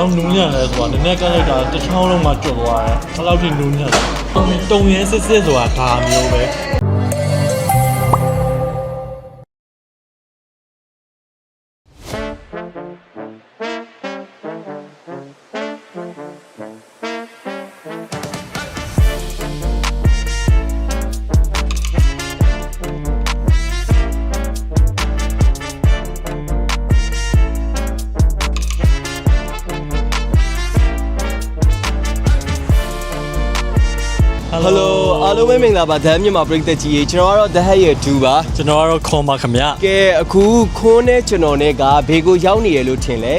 လောက်နူးညံ့လဲဆိုတာနည်းနည်းကလိုက်တာတစ်ချောင်းလုံးမှကျွတ်သွားတယ်ဘယ်လောက်ထိနူးညံ့လဲတုံရဲစစ်စစ်ဆိုတာဒါမျိုးပဲ လိုအားလုံးပဲမင်္ဂလာပါဒမ်းမြန်မာပရိသတ်ကြီးရေကျွန်တော်ကတော့ The Head ရဲ့2ပါကျွန်တော်ကတော့ခွန်ပါခင်ဗျကဲအခုခွန်းနဲ့ကျွန်တော်နဲ့ကဘေကိုရောက်နေရလို့ထင်လဲ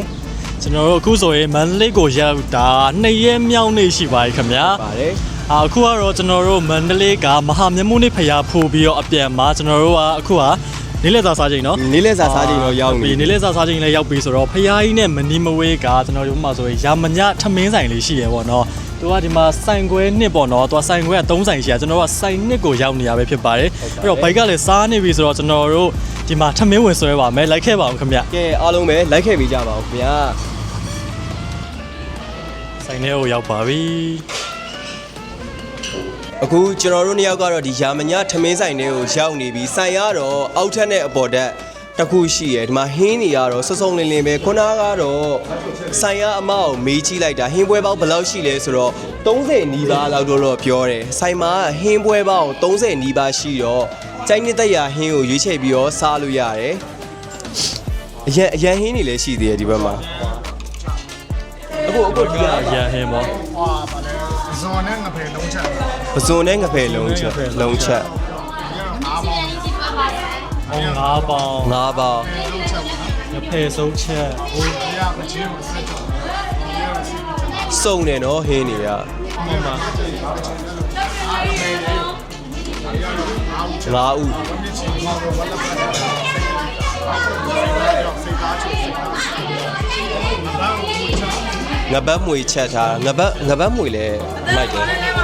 ကျွန်တော်တို့အခုဆိုရင်မန္တလေးကိုရောက်တာနှစ်ရက်မြောက်နေ့ရှိပါပြီခင်ဗျပါတယ်အာအခုကတော့ကျွန်တော်တို့မန္တလေးကမဟာမြတ်မုနေ့ဖျားဖိုးပြီးတော့အပြန်မှာကျွန်တော်တို့ကအခုကနေ့လက်သာစားချိန်နော်နေ့လက်စာစားချိန်တော့ရောက်နေပြီနေ့လက်စားစားချိန်လည်းရောက်ပြီဆိုတော့ဖျားကြီးနဲ့မနီမဝေးကကျွန်တော်တို့မှဆိုရင်ရာမညထမင်းဆိုင်လေးရှိရပေါ့နော် သူကဒီမှာဆိုင်ခွဲနှစ်ပေါ့နော်သူကဆိုင်ခွဲက3ဆိုင်ရှိရကျွန်တော်တို့ကဆိုင်နှစ်ကိုရောက်နေရပဲဖြစ်ပါတယ်အဲ့တော့ဘိုက်ကလည်းစားနေပြီဆိုတော့ကျွန်တော်တို့ဒီမှာထမင်းဝင်ဆွဲပါမယ်လိုက်ခဲ့ပါအောင်ခင်ဗျကဲအားလုံးပဲလိုက်ခဲ့ပေးကြပါဦးခင်ဗျာဆိုင်ထဲကိုရောက်ပါပြီအခုကျွန်တော်တို့နှစ်ယောက်ကတော့ဒီရာမညထမင်းဆိုင်တွေကိုရောက်နေပြီဆိုင်ရတော့အောက်ထက်နဲ့အပေါ်တက် တစ်ခုရှိရယ်ဒီမှာဟင်းတွေကတော့စုံစုံလင်းလင်းပဲခုနကတော့ဆိုင်ရအမအောင်မေးကြည့်လိုက်တာဟင်းပွဲပေါင်းဘယ်လောက်ရှိလဲဆိုတော့30နီးပါးလောက်တော့ပြောတယ်ဆိုင်မှာဟင်းပွဲပေါင်း30နီးပါးရှိတော့ကျိုင်းနှစ်သက်ရဟင်းကိုရွေးချယ်ပြီးတော့စားလို့ရတယ်အရန်အရန်ဟင်းတွေလည်းရှိသေးတယ်ဒီဘက်မှာအခုအခုဒီကရဟင်းပေါ့ဟွာဗာလဲဇွန်နဲ့ငဖယ်လုံးချက်ဒီပဇွန်နဲ့ငဖယ်လုံးချက်လုံးချက် ကတော့ငါးပေါင်းဟောငါးပေါင်ငါးပါးလုံးချက်ပါနော်ငဖယ်ဆုံးချက်ဟိုဒီကမချင်းကိုဆက်ကြော်ဒီကစီးပြီးချက်စုံတယ်နော်ဟင်းတွေကမှန်ပါငါးဥမြစ်ချင်းဘောတော့ဝက်လက်ပတ်တယ်စိတ်သားချိုစိတ်သားငါ့ကိုကိုချာငပတ်မွေချက်ထားငပတ်ငပတ်မွေလည်းလိုက်တယ်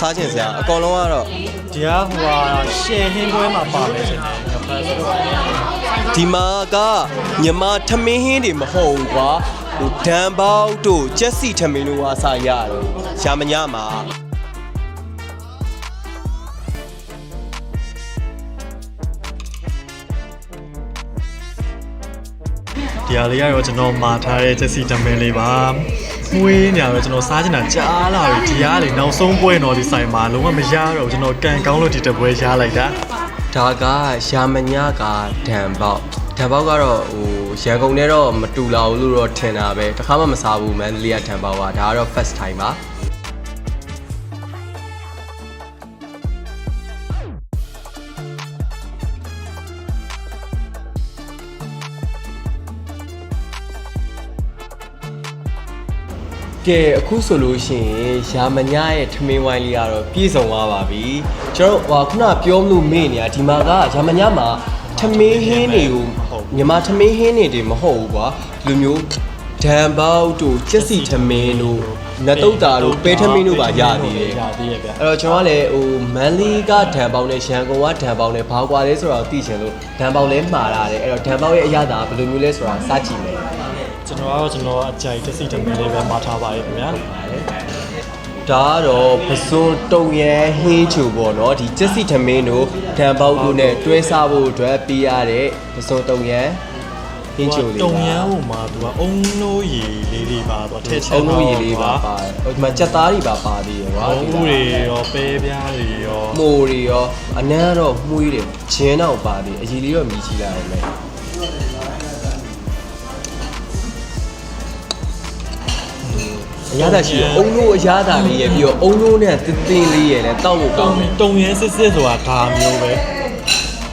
စားခြင်းစရာအကောင်လုံးကတော့ဒီကဟိုဟာရှယ်ဟင်းပွဲမှာပါမယ်ရှင်ငဖယ်ဆိုတော့ဒီမှာကညီမထမင်းဟင်းတွေမဟုတ်ဘူးကွာဟိုဒံပေါက်တို့ကြက်စီထမင်းတို့အစားရတယ်ရှာမညမှာဒီဟာလေးကတော့ကျွန်တော်မှာထားတဲ့ချက်စီတမင်းလေးပါ မွေးနေရတော့ကျွန်တော်စားချင်တာကြားလာပြီဒီဟာလေနောက်ဆုံးပွဲတော့ဒီဆိုင်မှာလုံးဝမရတော့ကျွန်တော်ကန်ကောင်းလို့ဒီတပွဲရလိုက်တာဒါကရှာမညကဒံပေါက်ဒံပေါက်ကတော့ဟိုရန်ကုန်ထဲတော့မတူလာဘူးလို့တော့ထင်တာပဲတခါမှမစားဘူးမန်လေးကဒံပေါက်ကဒါကတော့ first time ပါ ကဲအခုဆိုလို့ရှိရင်ရာမညရဲ့ထမင်းဝိုင်းလေးကတော့ပြည့်စုံသွားပါပြီကျွန်တော်ဟိုခုနပြောမလို့မေ့နေတာဒီမှာကရာမညမှာထမင်းဟင်းတွေကိုမြန်မာထမင်းဟင်းတွေတွေမဟုတ်ဘူးကွာဒီလိုမျိုးဒံပေါက်တို့ကျက်စီထမင်းတို့နတ်တုတ်တာတို့ပဲထမင်းတို့ပါရသေးတယ်ရသေးရဲ့ဗျအဲ့တော့ကျွန်တော်ကလည်းဟိုမန်လေးကဒံပေါက်နဲ့ရန်ကုန်ကဒံပေါက်နဲ့ဘာကွာလဲဆိုတော့သိချင်လို့ဒံပေါက်လဲမှားလာတယ်အဲ့တော့ဒံပေါက်ရဲ့အရသာဘယ်လိုမျိုးလဲဆိုတာစကြည့်မယ် ကျွန်တော်ကတော့ကျွန်တော်အကြိုက်ချက်စီတမင်းလေးပဲမှာထားပါရဲ့ခင်ဗျာဒါကတော့ပစွန်တုံရဲဟင်းချိုပေါ့နော်ဒီကျက်စီထမင်းတို့ဒံပေါက်တို့နဲ့တွဲစားဖို့အတွက်ပေးရတဲ့ပစွန်တုံရဲဟင်းချိုလေးတုံရမ်းဟိုမှာသူကအုံလို့ရည်လေးတွေပါသူထည့်ချအုံလို့ရည်လေးပါပါတယ်ဟိုဒီမှာကြက်သားတွေပါပါသေးတယ်ကွာအုံတွေရောပဲပြားတွေရောမိုးတွေရောအနမ်းကတော့မှုေးတယ်ဂျင်းတော့ပါသေးအရည်လေးတော့မြည်ချလိုက်အောင်မ အရသာရှိတယ်အုံလို့အရသာလေးရပြီးတော့အုံလို့နဲ့တင်းတင်းလေးရလည်းတောက်လို့ကောင်းတယ်တုံရဲစစ်စစ်ဆိုတာဒါမျိုးပဲ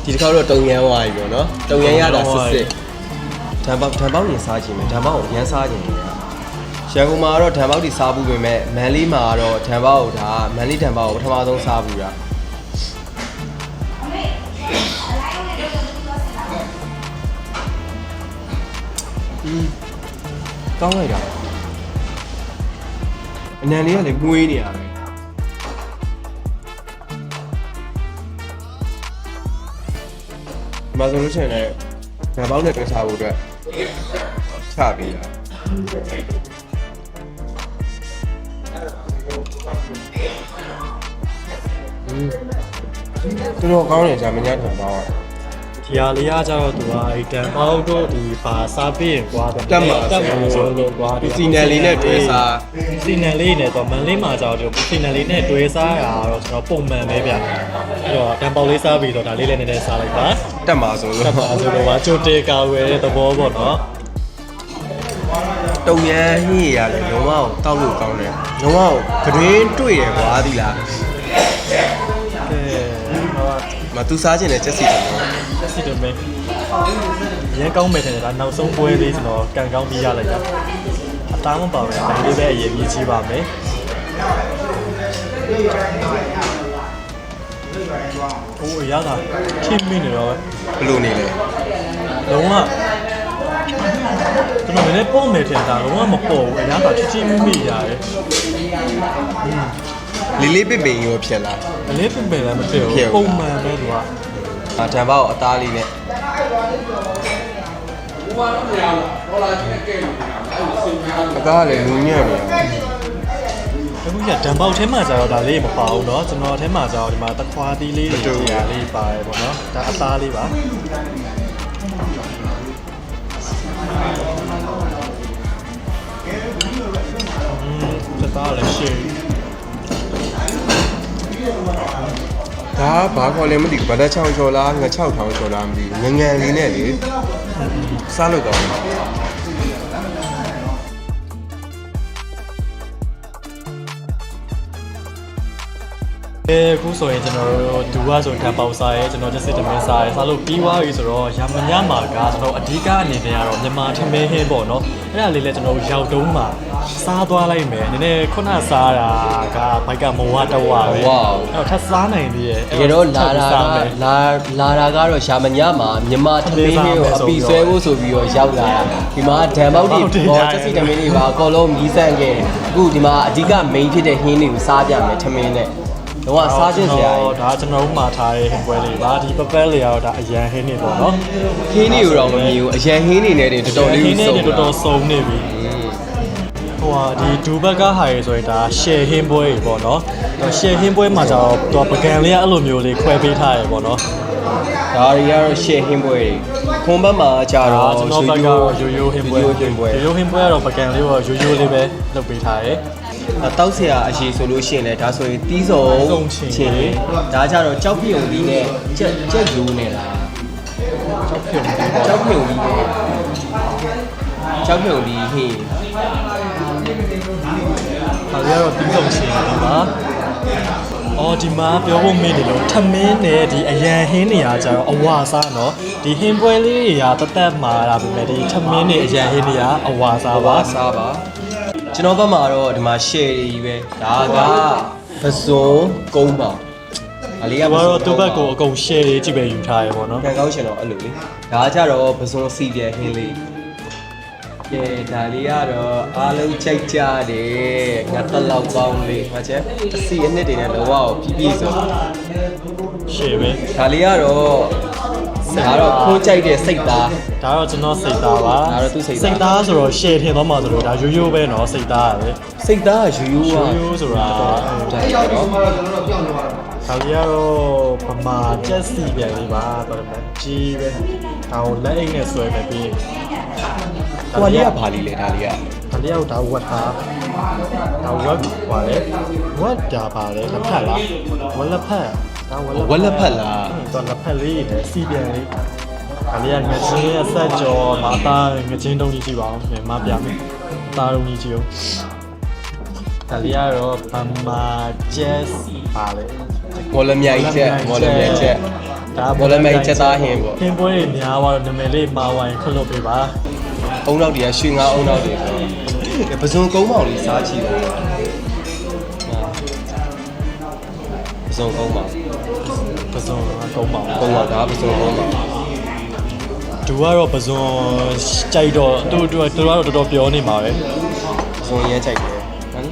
ဒီတစ်ခါတော့တုံရမ်းသွားပြီပေါ့နော်တုံရမ်းရတာစစ်စစ်ဓာတ်ပေါက်ဓာတ်ပေါက်နေစားခြင်းပဲဓာတ်ပေါက်ကိုရမ်းစားခြင်းပဲရန်ကုန်မှာကတော့ဓာတ်ပေါက်တွေစားဘူးပေမဲ့မန်လေးမှာကတော့ဓာတ်ပေါက်ကိုဒါမန်လေးဓာတ်ပေါက်ကိုပထမဆုံးစားဘူးတာอืมကောင်းလိုက်တာ အနံလေးကလည်းမွေးနေရပဲမဆိုလို့ရှိရင်လည်းငါပေါင်းနဲ့တွဲစားဖို့အတွက်ချပေးတာသူတို့ကောင်းနေကြမညာထံပါတော့ ဒီဟာလေးကကြတော့သူကအဲတန်ပေါက်တို့ဒီဘာစားပြီးရင်ကွာတက်မှာတက်မှာဆိုလို့ကွာဒီစီနယ်လေးနဲ့တွဲစားစီနယ်လေးနဲ့တော့မန်လေးမှာကြတော့ဒီစီနယ်လေးနဲ့တွဲစားရတော့ကျွန်တော်ပုံမှန်ပဲဗျအဲ့တော့တန်ပေါက်လေးစားပြီးတော့ဒါလေးလည်းနည်းနည်းစားလိုက်ပါတက်မှာဆိုလို့တက်ပါဆိုတော့ကြိုတေကာဝယ်တဲ့သဘောပေါ့နော်တုံရန်ဟင်းရရတယ်လုံးဝတောက်လို့ကောင်းတယ်လုံးဝဂရင်းတွေ့ရကွာသီလားကဲဟောမသူစားခြင်းနဲ့ချက်စီတယ်နော်တက် စီတယ်မင်းရဲကောင်းမယ်ထင်တယ်ဒါနောက်ဆုံးပွဲလေးကျွန်တော်ကန်ကောင်းပြီးရလိုက်တာအသားမပါပဲဒါလေးပဲအရင်ကြီးကြီးပါမယ်โอ้ยရတာချင်းမင်းနေတော့ ဘယ်လိုနေလဲ လုံးဝကျွန်တော်လည်းပုံမယ်ထင်တာလုံးဝမပေါ်ဘူးအရသာချစ်ချင်းမိမိရတယ် လေးလေးပစ်ပင်ရောဖြစ်လာ အလေးပင်ပင်လည်းမဖြစ် ဖြစ် ဘူး ဘူး ပုံမှန်ပဲသူက အာ တံပေါက်အသားလေးနဲ့အသားလည်းလူညံ့နေတယ် အခုကဒံပေါက်ထဲမှာကျတော့ဒါလေးမပါဘူးเนาะကျွန်တော်ထဲမှာကျတော့ဒီမှာတခွာသီးလေးတွေဒီဟာလေးပါတယ်ပေါ့နော်ဒါအသားလေးပါอืมစသားလည်းရှေ့ ဒါဘာခေါ်လဲမသိဘူးဗတ်ချောင်းချော်လားငါ6ထောင်ချော်လားမသိဘူးငငယ်လေးနဲ့လေစားလို့ကောင်းတယ် အဲအခုဆိုရင်ကျွန်တော်တို့ဒူဝါဆိုဓာတ်ပေါက်စားရဲကျွန်တော်တက်စစ်တမင်းစားရဲစားလို့ပြီးသွားပြီဆိုတော့ရမညမှာကကျွန်တော်အဓိကအနေနဲ့ကတော့မြန်မာထမင်းဟင်းပေါ့နော်အဲ့ဒါလေးလည်းကျွန်တော်ရောက်တုံးမှာစားသွားလိုက်မယ်နည်းနည်းခုနစားတာကဘိုက်ကမဝတဝပဲအဲ့တော့ထပ်စားနိုင်သေးရဲ့တကယ်တော့လာတာကလာလာတာကတော့ရှာမညမှာမြန်မာထမင်းလေးကိုအပီဆွဲဖို့ဆိုပြီးတော့ရောက်လာတာဒီမှာဓမ္မောက်တွေပေါ်ချက်စီထမင်းတွေပါအကုန်လုံးမြည်ဆန့်ခဲ့တယ်အခုဒီမှာအဓိက main ဖြစ်တဲ့ဟင်းတွေကိုစားပြမယ်ထမင်းနဲ့ တော့စားခြင်းစရာကြီးဒါကျွန်တော်တို့မှာထားတဲ့ဟင်းပွဲလေးပါဒီပပက်လေးကတော့ဒါအရန်ဟင်းနေပေါ့နော်ဟင်းတွေကိုတော့မမြင်ဘူးအရန်ဟင်းနေနဲ့တော်တော်လေးဟင်းနေစုံတော်တော်စုံနေပြီဟိုဟာဒီဒူဘက်ကဟာရေဆိုရင်ဒါ share ဟင်းပွဲကြီးပေါ့နော်ဒါ share ဟင်းပွဲမှာကျတော့သူကပကံလေးကအဲ့လိုမျိုးလေးခွဲပေးထားရပေါ့နော်ဒါတွေကတော့ share ဟင်းပွဲတွေခွန်ဘက်မှာကြဒါတော့ကျွန်တော်ဘက်ကတော့ရိုးရိုးဟင်းပွဲရိုးရိုးဟင်းပွဲရိုးရိုးဟင်းပွဲကတော့ပကံလေးကိုရိုးရိုးလေးပဲလုပ်ပေးထားတယ် တောက်ဆရာအရေးဆိုလို့ရှိရင်လည်းဒါဆိုရင်တီးစုံချင်းဒါကြတော့ကြောက်ပြုံပြီးနဲ့ကြက်ကြက်ယူနေလားကြောက်ပြုံပြီးနဲ့ကြောက်ပြုံပြီးဟေးဒါကြတော့တီးစုံချင်းပါအော်ဒီမှာပြောဖို့မေ့နေလို့ထမင်းနဲ့ဒီအရန်ဟင်းနေရာကြတော့အဝါစားနော်ဒီဟင်းပွဲလေးတွေကတသက်မှာလာပြီမဲ့ဒီထမင်းနဲ့အရန်ဟင်းနေရာအဝါစားပါစားပါ ကျွန်တော်ဘက်မှာတော့ဒီမှာ share တွေကြီးပဲဒါကပစုံကုန်းပါအလေးကဒီမှာတော့သူ့ဘက်ကိုအကုန် share တွေကြည့်ပဲယူထားရပေါ့နော်ခံကောင်းရှင်တော့အဲ့လိုလေဒါကြတော့ပစုံစီပြဟင်းလေးကဲဒါလေးကတော့အားလုံးကြိုက်ကြတယ်ငါတက်လောက်ကောင်းလေးငါချက်အစီအနှစ်တွေနဲ့လောကကိုပြည့်ပြည့်စုံ share ပဲဒါလေးကတော့ ဒါတော့ခိုးကြိုက်တဲ့စိတ်သား ဒါတော့ကျွန်တော်စိတ်သားပါ ဒါတော့သူ့စိတ်သား စိတ်သားဆိုတော့ share ထင်သွားမှာဆိုတော့ဒါရိုးရိုးပဲเนาะစိတ်သားရတယ် စိတ်သားကယူယူ ရိုး อ่ะ ရိုးဆိုတာ ဒါတော့ ဒါလေးကတော့ဗမာကြက်စီပြန်လေးပါတော်တယ်ကြီးပဲဒါကိုလက်အိတ်နဲ့ဆွဲမယ်ပြီးရင် ဟိုလေးကဘာလေးလဲဒါလေးက ဒါလေးကတော့ဒါဝတ်ထားဒါဝတ်ပါလေဝတ်တာပါလေလက်ဖက်လားဝက်လက်ဖက် ဒါဝက်လက်ဝက်လက်ဖက်လားတော့လက်ဖက်လေးနဲ့စီပြန်လေးဒါလေးကငချင်းရဲ့ဆက်ကြောမာသားငချင်းတုံးကြီးကြည့်ပါအောင်မပြမယ်သားတုံးကြီးကြည့်အောင်ဒါလေးကတော့ဗမာကြက်ပါလေမော်လမြိုင်ချက်မော်လမြိုင်ချက်ဒါမော်လမြိုင်ချက်သားဟင်းပေါ့ဟင်းပွဲတွေများသွားတော့နာမည်လေးမှာဝိုင်းခွင့်လုပ်ပေးပါအုံနောက်တွေကရွှေငါအုံနောက်တွေဆိုကဲပစုံကုန်းမောင်လေးစားကြည့်ပါ စုံကုန်းမောင်ပစုံကကုန်းပါကုန်းမောင်ဒါကပစုံကုန်းမောင်သူကတော့ပစုံကြိုက်တော့သူသူသူကတော့တော်တော်ပြောနေမှာပဲပစုံရဲကြိုက်တယ်ဟမ်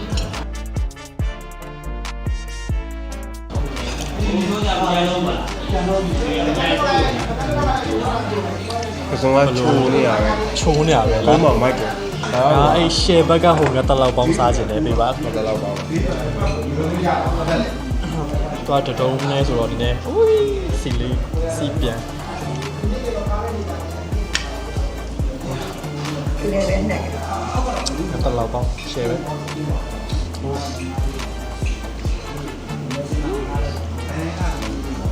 ပစုံကချိုးနေရပဲချုံနေရပဲကုလားန်းမောင်မိုက်တယ်ဒါဒါအဲ့ share ဘက်ကဟိုကတက်လောက်ပေါင်းစားခြင်းတယ်ပြပါတော့လောက်ပါဘူး သွားတတုံးလဲဆိုတော့ဒီနေ့ဦးစီလေးစီပြန် လည်းလည်းနဲ့ တလောက်ပေါင်း share ပဲ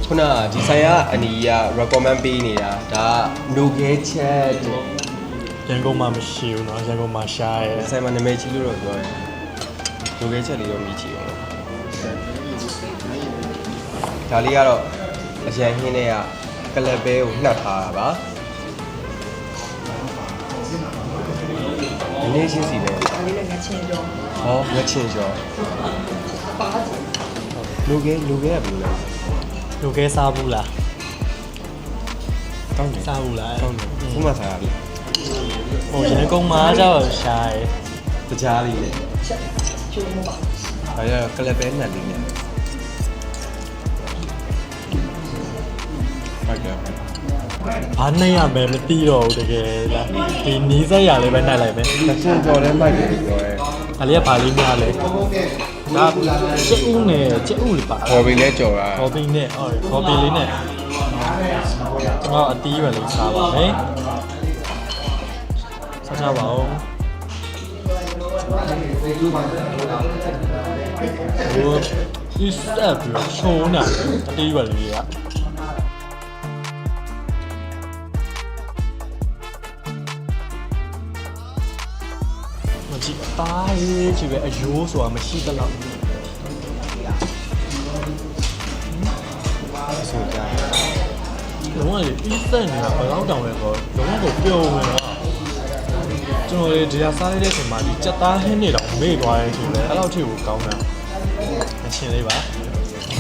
ခုနကဒီဆိုင်ကအနီက recommend ပေးနေတာဒါက no gate chat တဲ့ ရန်ကုန်မှာမရှိဘူးเนาะရန်ကုန်မှာရှားရဲ ဆိုင်မှာနာမည်ကြီးလို့တော့ပြောတယ် no gate chat လေးတော့မြည်ချီအောင် ဒါလေးကတော့အရန်ဟင်းတွေကကလပ်ပဲကိုနှက်ထားတာပါဒီနေ့ရှင်းစီပဲဒါလေးလည်းငချင်းကြောဟောငချင်ကျော်ပါစီလူကဲလူကဲကဘယ်လိုလဲလူကဲစားဘူးလားတောင်းတယ်စားဘူးလားတောင်းတယ်ခုမှစားရပြီဟိုရန်ကုန်မှာကျတော့ရှားရဲတကြားလေးလေချက်ချိုးမပါဒါရကလပ်ပဲနှက်လေးနဲ့ ဟုတ်ကဲ့ဘာနဲ့ရမယ်မသိတော့ဘူးတကယ်လားဒီနီးစက်ရလေးပဲနှိုက်လိုက်ပဲလက်စင်ကျော်လဲမိုက်တယ်ပြောရဲဒါလေးကဘာလေးများလဲဒါကျက်ဦးနဲ့ကျက်ဦးလေးပါပေါ်ပြီလဲကြော်တာကော်ပီနဲ့ဟုတ်ကော်ပီလေးနဲ့ကျွန်တော်အတီးပဲလေးစားပါမယ်စားကြပါဦးဟိုဒီစက်ပြီးချုံနေအတီးပဲလေး ကမကြည့်ပါရေးကြည့်ပဲအယိုးဆိုတာမရှိသလောက်ဆိုကြတယ်လုံးဝလေအီးသက်နေတာဘယ်တော့တောင်လဲဆိုတော့လုံးဝကိုပြုံးနေတာကျွန်တော်လေဒီဟာစားလိုက်တဲ့အချိန်မှာဒီကြက်သားဟင်းနေတော့မေ့သွားရဲ့ဆိုလေအဲ့လောက်ထိကိုကောင်းတာအချင်းလေးပါ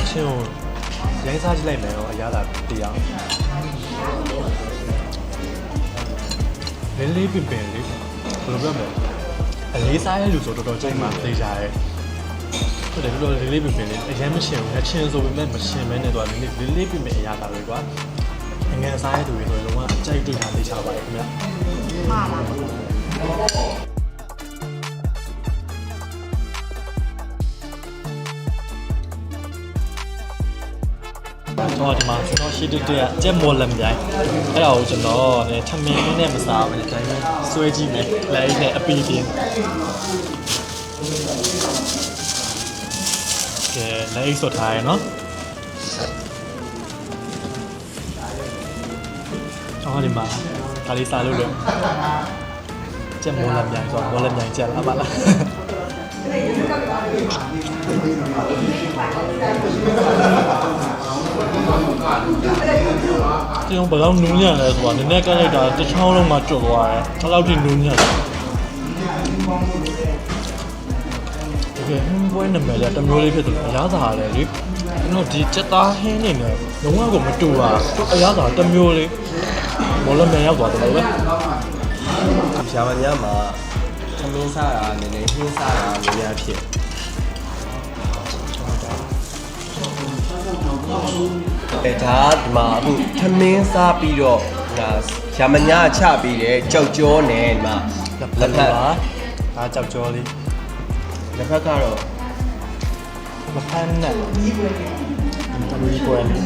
အချင်းကိုရိုင်းစားကြည့်လိုက်မယ်တော့အရသာတရားလေးလေးပင်ပင်လေးဘယ်လိုပြောမလဲ အလေးစားရဲ့လူဆိုတော်တော်ကြိုက်မှသိကြရဲ့ဟုတ်တယ်တော်တော်လေးလေးပင်ပင်လေးအရင်မရှင်ဘူးအချင်းဆိုပေမဲ့မရှင်မဲနဲ့တော့လေးလေးလေးပင်ပင်အရသာပဲကွာငယ်စားရဲ့သူတွေဆိုရင်လုံးဝအကြိုက်တွေ့တာသိချပါရဲ့ခင်ဗျာမှားပါ တော့ဒီမှာကျွန်တော်ရှိတဲ့တဲ့ကြက်မော်လမ်ပြိုင်အဲ့ဒါကိုကျွန်တော်ねထမင်းနဲ့မစားဘူးဒါပေမဲ့ဆွဲကြည့်မယ်လိုက်နဲ့အပီးတင်ကဲလိုက်ဆိုထားရနော်အော်ဒီမှာဒါလေးစားလို့လို့ကြက်မော်လမ်ပြိုင်ဆိုတော့မော်လမ်ပြိုင်ကြက်လားမလားဒီတော့ ဘယ်တော့နူးညံ့လဲဆိုတာနည်းနည်းကလိုက်တာတစ်ချောင်းလုံးမှကျွတ်သွားတယ်အဲ့လောက်ထိနူးညံ့တယ်တကယ်ဟင်းပွဲနာမည်ကတစ်မျိုးလေးဖြစ်တယ်အရသာလည်းလေကျွန်တော်ဒီချက်သားဟင်းနေနဲ့လုံးဝကိုမတူတာသူအရသာတစ်မျိုးလေးဘောလုံးမြန်ရောက်သွားတယ်လေရှာမများမှာသမင်းစားတာနည်းနည်းဟင်းစားတာများများဖြစ် အဲဒါဒီမှာအခုသမင်းစားပြီးတော့ငါရှာမညာချပြီးတယ်ကြောက်ကြောနဲ့ဒီမှာလက်ဖက်ပါဒါကြောက်ကြောလေးလက်ဖက်ကတော့လက်ဖက်နဲ့ဒီပွဲလေးဒီပွဲလေး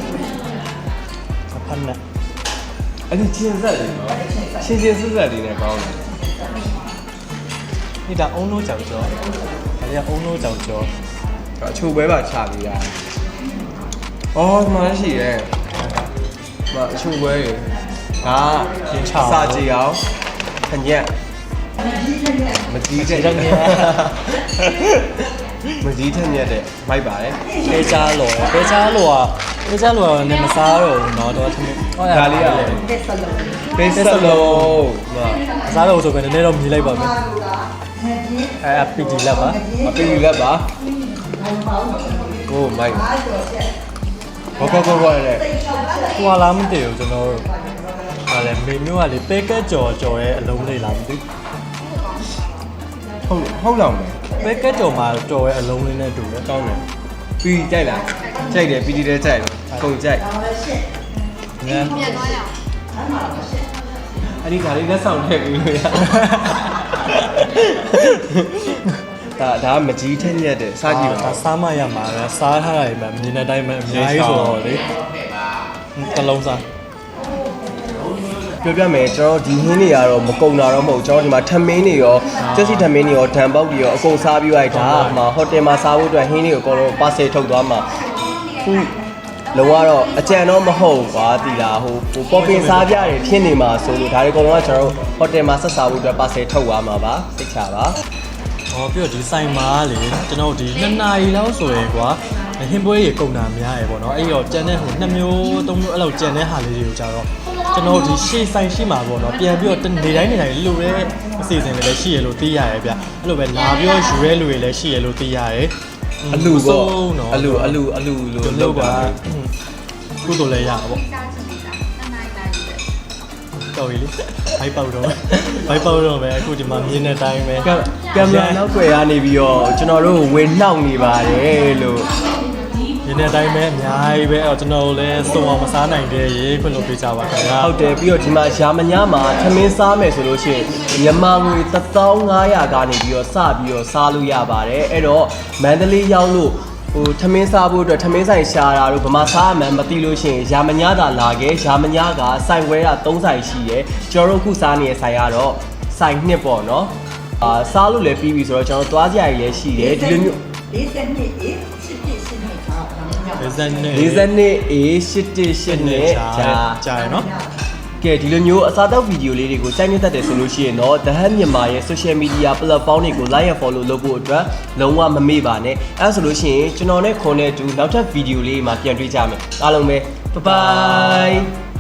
လက်ဖက်နဲ့အဲ့ဒီချင်းဆက်တယ်နော်ချင်းချင်းဆက်ဆက်လေးနဲ့ကောင်းတယ်ဒီဒါအုံးလို့ကြောက်ကြောဒါလေးကအုံးလို့ကြောက်ကြောအချိုပွဲပါချပေးတာ။ အော်ဒီမှာရှိရဲ့။ဒီမှာအချိုပွဲတွေဒါစာကြည့်အောင်ခညက်မကြီးတဲ့မကြီးတဲ့ညက်တဲ့မိုက်ပါတယ် ပဲချားလော်ပဲချားလော်ကပဲချားလော်ကလည်းမစားတော့ဘူးเนาะတော့သမီးဟောရ တက်စလုံး ပေးစလုံး မစားတော့ဆိုပဲနည်းနည်းတော့မြည်လိုက်ပါမယ်အဲအပီတီလက်ပါ မပေးယူလက်ပါကိုမိုက် ဘောဘောဘောဘောလေဟွာလားမသိဘူးကျွန်တော်ဟာလေမေမျိုးကလေပဲကက်ကြော်ကြော်ရဲ့အလုံးလေးလားမသိဟုတ်ဟုတ်လောင်တယ်ပဲကက်ကြော်မှာကြော်ရဲ့အလုံးလေးနဲ့တူတယ်ကောင်းတယ်ပြီးကြိုက်လားကြိုက်တယ်ပြီးဒီတဲ့ကြိုက်တယ်ကုန်ကြိုက်နည်းအဲ့ဒီဒါလေးလက်ဆောင်ထည့်ပြီးလို့ရ ဒါဒါမကြီးထက်ညက်တယ်စားကြည့်ပါဒါစားမရမှာပဲစားထားရတယ်မှမြင်တဲ့အတိုင်းပဲအများကြီးဆိုတော့လေတစ်လုံးစားပြောပြမယ်ကျွန်တော်ဒီဟင်းတွေကတော့မကုံတာတော့မဟုတ်ကျွန်တော်ဒီမှာထမင်းတွေရောကျက်စီထမင်းတွေရောဒံပေါက်တွေရောအကုန်စားပြီးလိုက်တာဟိုဟိုတယ်မှာစားဖို့အတွက်ဟင်းတွေကိုအကုန်လုံးပါဆယ်ထုတ်သွားမှာခုလောကတော့အကြံတော့မဟုတ်ကွာတီလာဟိုဟိုပေါ်ပင်စားပြတယ်ဖြစ်နေမှာဆိုလို့ဒါတွေအကုန်လုံးကကျွန်တော်ဟိုတယ်မှာဆက်စားဖို့အတွက်ပါဆယ်ထုတ်သွားမှာပါသိချပါ ဟောပြီးတော့ဒီဆိုင်မှာလေကျွန်တော်ဒီ2နာရီလောက်ဆိုရင်ကွာဟင်းပွဲရေကုန်တာများရယ်ပေါ့နော်အဲ့တော့ကြံတဲ့ဟို2မျိုး3မျိုးအဲ့လိုကြံတဲ့ဟာလေးတွေကိုကြတော့ကျွန်တော်ဒီရှေ့ဆိုင်ရှိမှာပေါ့နော်ပြန်ပြီးတော့နေတိုင်းနေတိုင်းလူတဲ့အစီအစဉ်တွေလည်းရှိရလို့သိရရယ်ဗျအဲ့လိုပဲလာပြီးတော့ယူရဲလူတွေလည်းရှိရလို့သိရရယ်အလူပေါ့နော်အလူအလူအလူလို့ဒီလိုပါကုသိုလ်လည်းရပါပေါ့ တော်ပြီလေဘိုက်ပေါက်တော့ဘိုက်ပေါက်တော့ပဲအခုဒီမှာမြင်တဲ့အတိုင်းပဲကင်ကင်မရာနောက်ွယ်ရနေပြီးတော့ကျွန်တော်တို့ဝင်နှောက်နေပါတယ်လို့မြင်တဲ့အတိုင်းပဲအများကြီးပဲအဲ့တော့ကျွန်တော်တို့လည်းစုံအောင်မစားနိုင်တဲ့ရေခွင့်လို့ပေးကြပါခင်ဗျာဟုတ်တယ်ပြီးတော့ဒီမှာရာမညာမှာသမင်းစားမယ်ဆိုလို့ရှိရင်မြန်မာငွေ1500ကနေပြီးတော့စပြီးတော့စားလို့ရပါတယ်အဲ့တော့မန္တလေးရောက်လို့ ဟိုသမင်းစားဖို့အတွက်သမင်းဆိုင်ရှာတာတို့ဗမာစားမှန်းမသိလို့ရှိရင်ရာမညာသာလာခဲ့ရာမညာကဆိုင်ခွဲတာ3ဆိုင်ရှိရယ်ကျွန်တော်တို့ခုစားနေတဲ့ဆိုင်ကတော့ဆိုင်နှစ်ပေါ့နော်အာစားလို့လည်းပြီးပြီဆိုတော့ကျွန်တော်တို့သွားကြရည်လည်းရှိတယ်ဒီလိုမျိုး40နှစ်အေးစစ်တစ်စစ်နှစ်ခါတော့ညောင်းဒေဇန်နဲ့40နှစ် A88 နဲ့ဂျာကြာရယ်နော် ကဲဒီလိုမျိုးအစားတောက်ဗီဒီယိုလေးတွေကိုစိုက်နေတတ်တယ်ဆိုလို့ရှိရင်တော့ The Hub မြန်မာရဲ့ social media platform တွေကို like and follow လုပ်ဖို့အတွက်လုံးဝမမေ့ပါနဲ့အဲဒါဆိုလို့ရှိရင်ကျွန်တော်နဲ့ခွန်နဲ့အတူနောက်ထပ်ဗီဒီယိုလေးမှာပြန်တွေ့ကြမယ်အားလုံးပဲ bye bye